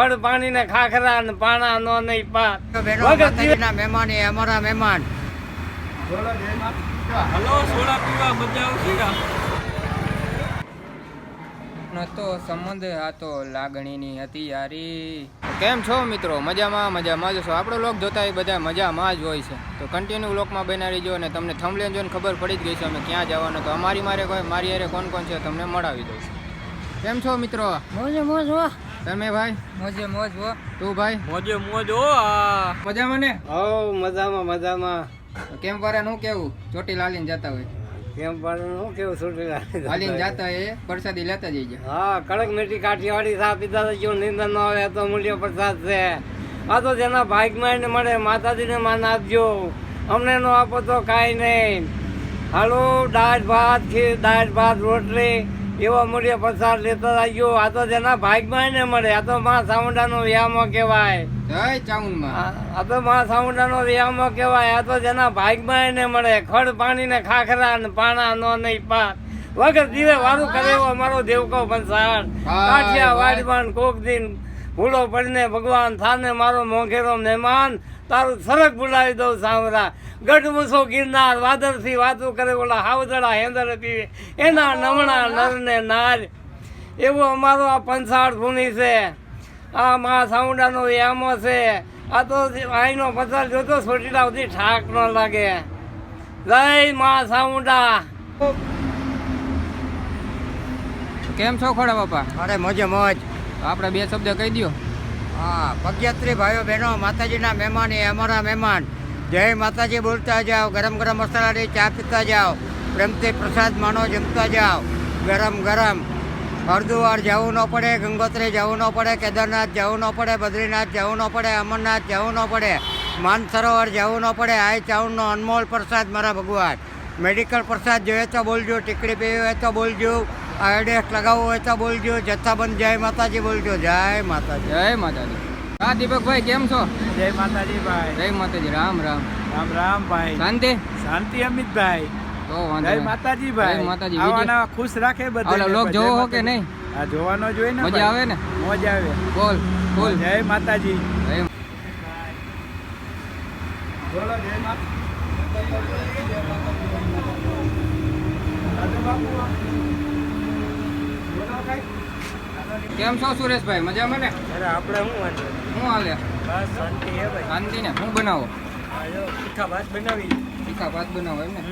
ફળ પાણી ને ખાખરા ને પાણા નો નહીં બહેનો મહેમાન એ અમારા મહેમાન. હલો સોડા પીવા. મજા આવશે કા? નતો સંબંધ આ તો લાગણીની હતી યારી. કેમ છો મિત્રો? મજામાં મજામાં જ છો? આપણો લોક જોતા એ બધા મજામાં જ હોય છે. તો કન્ટિન્યુ લોકમાં બના રહીજો અને તમને થંભલેન જોઈને ખબર પડી જ ગઈ છે અમે ક્યાં જવાનું. તો અમારી મારે કોઈ મારી હારે કોણ કોણ છે તમને મળાવી દઉં કેમ છો મિત્રો? મોજે મોજ હો તમે ભાઈ? મોજે મોજ હો. તું ભાઈ? મોજે મોજ હો આ. મજામાં ને? હો મજામાં મજામાં. કેમ વારે નું કેવું? ચોટી લાલીને જતા હોય. કેમ પણ નું કેવું છૂટી લાલીને જતા હોય પ્રસાદી લેતા જઈજો. હા કડક મીઠી કાઠિયાવાડી સા પીધા તો જો નિંદર ન આવે તો મૂલ્ય પ્રસાદ છે. આ તો જેના ભાગમાં મળે માતાજીને માન આપજો. અમને નો આપો તો કાંઈ નહીં. હાલો દાળ ભાત ખીર દાળ ભાત રોટલી. એવો મૂલ્ય પ્રસાદ લેતો આવ્યો આ તો જેના ભાગમાં ને મળે આ તો માં સાઉન્ડાનો વ્યામો કહેવાય. જય ચાઉન્ડમાં આ તો માં સાઉન્ડાનો વ્યામો કહેવાય આ તો જેના ભાગમાં ને મળે. ખડ પાણી ને ખાખરા ને પાણા નો નહીં પાત વગર દીવે વારું કરે એવો અમારો દેવકો પંસાર. હા, કાઠિયા. વાડમાં કોક દિન ભૂલો પડીને ભગવાન થાને મારો મોઘેરો મહેમાન. તારું સરક બોલાવી દઉં સાંભળા. ગઢ મૂસો ગિરનાર વાદળથી વાતો કરે ઓલા હાવદળા હેંદર પીવે. એના નમણા નર ને નાર. એવો અમારો આ પંસાળ ભૂમિ છે. આ મા સાઉંડાનો યામો છે. આ તો આઈનો પસાર જોતો સોટીલા સુધી ઠાક ન લાગે. જય મા સાઉંડા કેમ છો ખોડા બાપા? અરે મોજે મોજ આપણે બે શબ્દ કહી દો હા, પગયાત્રી ભાઈઓ, બહેનો, માતાજીના મહેમાન, એ અમારા મહેમાન. જય માતાજી, બોલતા જાઓ, ગરમ ગરમ મસાલાની ચા પીતા જાઓ, પ્રેમથી પ્રસાદ માનો જમતા જાઓ, ગરમ ગરમ. હરદુવાર જવું ન પડે, ગંગોત્રી જવું ન પડે, કેદારનાથ જવું ન પડે, બદ્રીનાથ જવું ન પડે, અમરનાથ જવું ન પડે, માનસરોવર જવું ન પડે, આ ચાઉનનો અનમોલ પ્રસાદ, મારા ભગવાન. મેડિકલ પ્રસાદ જોઈએ તો બોલજો, ટીકડી પીવી હોય તો બોલજો. આયોડેક્સ લગાવવો હોય તો બોલજો. જથ્થાબંધ જય માતાજી બોલજો. જય માતાજી. જય માતાજી. હા દીપકભાઈ કેમ છો? જય માતાજી ભાઈ. જય માતાજી. રામ રામ. રામ રામ ભાઈ. શાંતિ? શાંતિ અમિતભાઈ. તો વાંધો જય માતાજી ભાઈ. માતાજી. આવાના ખુશ રાખે બધા લોક જોવો હો કે નહીં? આ જોવાનો જોઈએ ને મજા આવે ને? મોજ આવે. બોલ બોલ. જય માતાજી. જય બોલો જય માતા કેમ છો સુરેશભાઈ? મજામાં ને? અરે આપણે શું વાંધો? શું હાલે બસ શાંતિ હે ભાઈ. શાંતિ ને? શું બનાવો? તીખા ભાત બનાવી તીખા ભાત બનાવો એમ ને?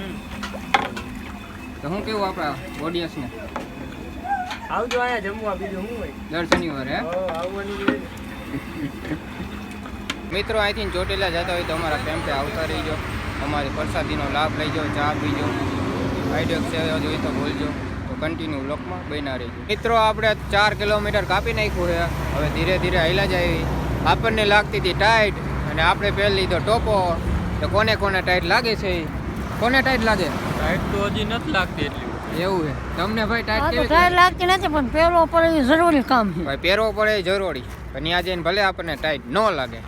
તો હું કેવું આપણા ઓડિયન્સને આવજો આયા જમવા બીજું શું હોય? દર શનિવારે આવવાનું મિત્રો અહીંથી ચોટીલા જતા હોય તો અમારા કેમ્પે આવતા રહીજો. અમારી પ્રસાદીનો લાભ લઈજો ચા પીજો આઈડિયો સેવા જોઈએ તો બોલજો. કન્ટિન્યુ લોકમાં બન્યા રહીશું મિત્રો આપણે ચાર કિલોમીટર કાપી નાખ્યું છે. હવે ધીરે ધીરે હાલ્યા જાય આપણને લાગતી હતી ટાઈટ અને આપણે પહેલી લીધો ટોપો. તો કોને કોને ટાઈટ લાગે છે? કોને ટાઈટ લાગે? ટાઈટ તો હજી નથી લાગતી એટલી એવું છે. તમને ભાઈ ટાઈટ કેવી ટાઈટ લાગતી નથી પણ પહેરવો પડે જરૂરી કામ ભાઈ પહેરવો પડે જરૂરી. પણ ત્યાં જઈને ભલે આપણને ટાઈટ ન લાગે.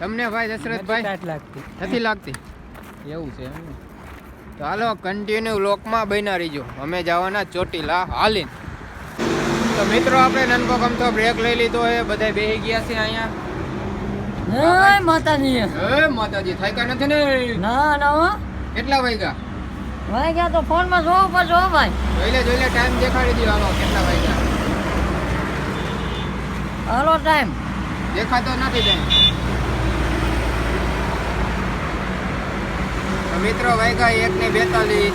તમને ભાઈ દશરથભાઈ? લાગતી. નથી લાગતી? એવું છે એમ. તો હાલો કન્ટિન્યુ લોકમાં બન્યા રહીજો. અમે જવાના ચોટીલા હાલીન. તો મિત્રો આપણે નનકો ગમતો બ્રેક લઈ લીધો એ બધા બેસી ગયા છે અહીંયા. હે માતાજી. હે માતાજી થાક્યા નથી ને? ના ના હો. કેટલા વાગ્યા? ભાઈ ગયા તો ફોનમાં જોવું પડશે હો ભાઈ. જોઈ લે જોઈ લે ટાઈમ દેખાડી દો હાલો કેટલા વાગ્યા? હાલો ટાઈમ દેખાતો નથી ટાઈમ તો મિત્રો વાયગા એક ને બેતાલીસ.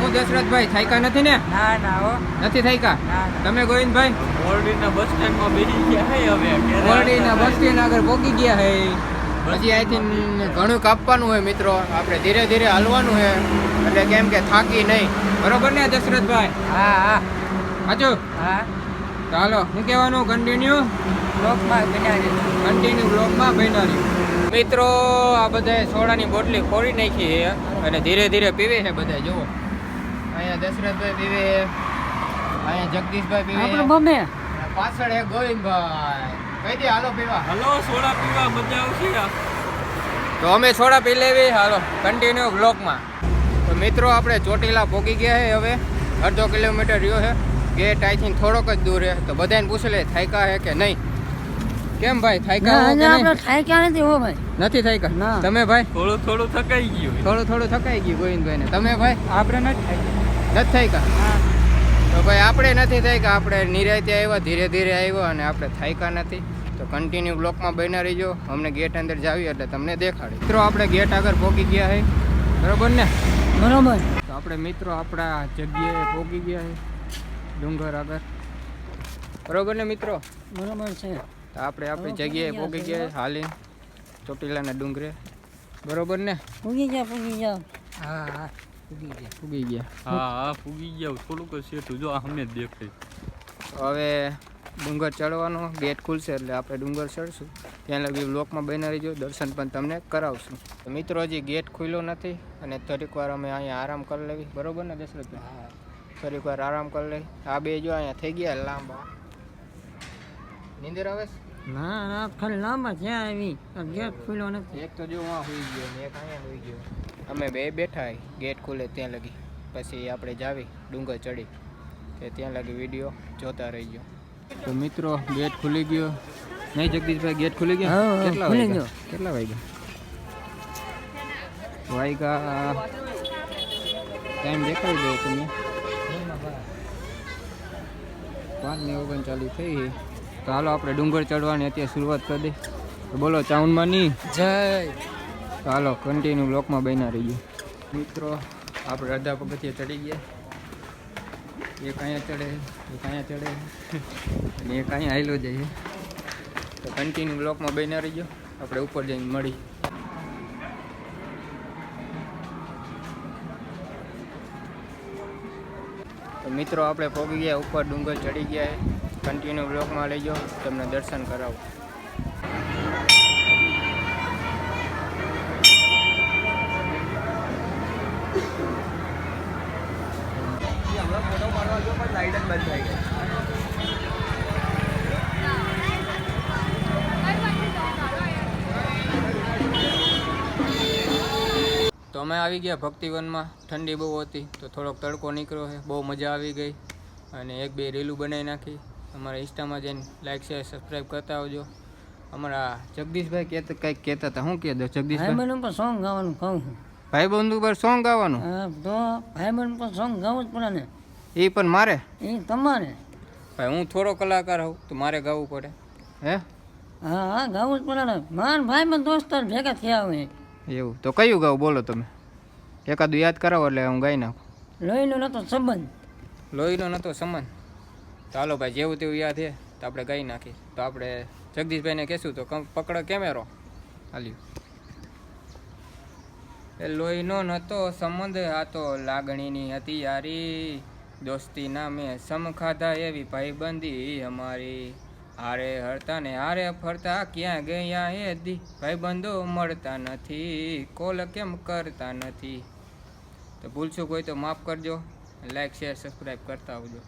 હું દશરથભાઈ થાયકા નથી ને? ના ના હો. નથી થાયકા? તમે ગોવિંદભાઈ? ઓરડીના બસ સ્ટેન્ડમાં બેસી ગયા હે હવે ઓરડીના બસ સ્ટેન્ડ આગળ પહોંચી ગયા હે. હજી અહીંથી ઘણું કાપવાનું હોય મિત્રો. આપણે ધીરે ધીરે હાલવાનું છે એટલે કેમ કે થાકી નહીં. બરોબર ને દશરથભાઈ? હા હા. સાચું હા. હાલો શું કહેવાનું કન્ટિન્યુ બ્લોકમાં કન્ટિન્યુ બ્લોકમાં બન્યા મિત્રો આ બધા સોડાની બોટલી ખોરી નાખી છે અને ધીરે ધીરે પીવે છે બધા જુઓ. અહીંયા દશરથભાઈ પીવે છે અહીંયા જગદીશભાઈ પીવે. આપણે પાછળ એ ગોવિંદભાઈ. કઈ દે હાલો પીવા. હલો સોડા પીવા મજા આવશે તો અમે સોડા પી લેવી હાલો કન્ટિન્યુ બ્લોકમાં તો મિત્રો આપણે ચોટીલા પહોંચી ગયા છે હવે. અડધો કિલોમીટર રહ્યો છે. ગેટ આઈ થોડોક જ દૂર છે તો બધાને પૂછી લે થાયકા છે કે નહીં? કેમ ભાઈ થાયકા થાક્યા હો કે નહીં? આપણે થાક્યા નથી હો ભાઈ. નથી થાયકા? ના. તમે ભાઈ? થોડું થોડું થકાઈ ગયું થોડું થોડું થકાઈ ગયું ગોવિંદભાઈ ને તમે ભાઈ? આપણે નથી નથી થાયકા? તો ભાઈ આપણે નથી થાયકા. આપણે નિરાયતે આવ્યા ધીરે ધીરે આવ્યા અને આપણે થાયકા નથી. તો કન્ટિન્યુ બ્લોકમાં બન્યા રહીજો. અમને ગેટ અંદર જાવી એટલે તમને દેખાડે મિત્રો આપણે ગેટ આગળ પહોંચી ગયા છે બરોબર ને? બરોબર. તો આપણે મિત્રો આપણા જગ્યાએ પહોંચી ગયા છે ડુંગર આગળ. બરોબર ને મિત્રો? બરોબર છે. તો આપણે આપણી જગ્યાએ પોગી ગયા હાલી. ચોટીલાના ડુંગરે. બરોબર ને? પૂગી ગયા પૂગી ગયા. હા હા. ઉગી ગયા. ઉગી ગયા. હા હા ફૂગી ગયા. થોડુંક શેઠું જો અમને જ દેખાય. તો હવે ડુંગર ચડવાનો ગેટ ખુલશે એટલે આપણે ડુંગર ચડશું. ત્યાં લગી બ્લોકમાં બની રહીજો દર્શન પણ તમને કરાવશું. તો મિત્રો હજી ગેટ ખુલ્યો નથી અને થોડીક વાર અમે અહીંયા આરામ કરી લેવી. બરોબર ને દશરથભાઈ? થોડીક વાર આરામ કરી લઈ આ બે જો અહીંયા થઈ ગયા લાંબા. નીંદર આવે છે? ના ના ખાલી લાંબા ક્યાં આવી ગેટ ખુલ્લો નથી. એક તો જો આ હોઈ ગયો ને એક અહીંયા હોઈ ગયો. અમે બે બેઠા હી, ગેટ ખુલે ત્યાં લગી. પછી આપણે જાવી ડુંગર ચડી. તે ત્યાં લગી વીડિયો જોતા રહી ગયો તો મિત્રો ગેટ ખુલી ગયો. નહીં જગદીશભાઈ ગેટ ખુલી હા, હા, કેટલા ખુલી વાગ્યા? ગયો. કેટલા વાગ્યા? વાગ્યા ટાઈમ દેખાડી દો તમે. પાંચ ને ઓગણચાલીસ થઈ. ગઈ. તો હાલો આપણે ડુંગર ચડવાની અત્યારે શરૂઆત કરી દઈ. તો બોલો ચાઉનમાં નહીં જય. તો હાલો કન્ટિન્યુ બ્લોકમાં બન્યા રહીએ. મિત્રો આપણે અડધા પગથિયે ચડી ગયા. એક અહીંયા ચડે એક અહીંયા ચડે અને એક અહીંયા હાઈલો જઈએ તો કન્ટિન્યુ બ્લોકમાં બન્યા રહીએ. આપણે ઉપર જઈને મળી. તો મિત્રો, આપણે પહોંચી ગયા, ઉપર ડુંગર ચડી ગયા કન્ટિન્યુ બ્લોકમાં લઈ જાઓ તમને દર્શન કરાવું. તો અમે આવી ગયા ભક્તિવનમાં. ઠંડી બહુ હતી તો થોડોક તડકો નીકળ્યો છે. બહુ મજા આવી ગઈ અને એક બે રીલું બનાવી નાખી. અમારા ઇન્સ્ટામાં જઈને લાઈક શેર સબસ્ક્રાઈબ કરતા આવજો. અમારા જગદીશભાઈ કહેતા કંઈક કહેતા હતા. શું કહેતો જગદીશભાઈ? ભાઈબંધ પણ સોંગ ગાવાનું કહું છું. ભાઈ બંધુ પર સોંગ ગાવાનું? તો તો ભાઈબંધ પણ સોંગ ગાવું જ પડે ને. એ પણ મારે? એ તમારે. ભાઈ હું થોડો કલાકાર હોઉં તો મારે ગાવું પડે. હે? હા હા ગાવું જ પડે ને. માર ભાઈ બંધ દોસ્તાર ભેગા થયા હોય. એવું. તો કયું ગાવ બોલો તમે? એકાદું યાદ કરાવો એટલે હું ગાઈ નાખું. લોહીનો નતો સંબંધ. લોહીનો નહોતો સંબંધ. ચાલો ભાઈ જેવું તેવું યાદ છે તો આપણે ગાઈ નાખી તો આપણે જગદીશભાઈને કહેશું તો પકડ પકડો કેમેરો. હાલ્યું. એ લોહીનો નહોતો સંબંધ આ તો લાગણીની હતી યારી દોસ્તી નામે સમ ખાધા એવી ભાઈબંધી અમારી. હારે હરતા ને હારે ફરતા ક્યાં ગયા એ દી? ભાઈબંધો મળતા નથી કોલ કેમ કરતા નથી? તો ભૂલશું કોઈ તો માફ કરજો લાઈક શેર સબસ્ક્રાઈબ કરતા આવજો.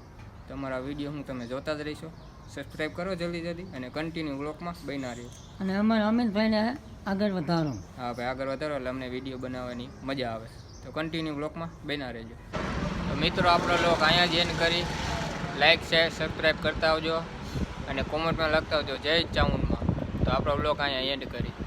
તમારા વીડિયો હું તમે જોતા જ રહીશો. સબસ્ક્રાઈબ કરો જલ્દી જલ્દી અને કન્ટિન્યુ બ્લોકમાં બના રહ્યો અને અમારા અમિતભાઈને આગળ વધારો. હા ભાઈ આગળ વધારો એટલે અમને વીડિયો બનાવવાની મજા આવે. તો કન્ટિન્યુ બ્લોકમાં બના રહેજો. તો મિત્રો આપણો લોક અહીંયા જ એન કરી. લાઈક શેર સબસ્ક્રાઈબ કરતા આવજો. અને કોમેન્ટમાં લખતા હોજો જય ચાઉનમાં તો આપણો બ્લોક અહીંયા એન્ડ કરી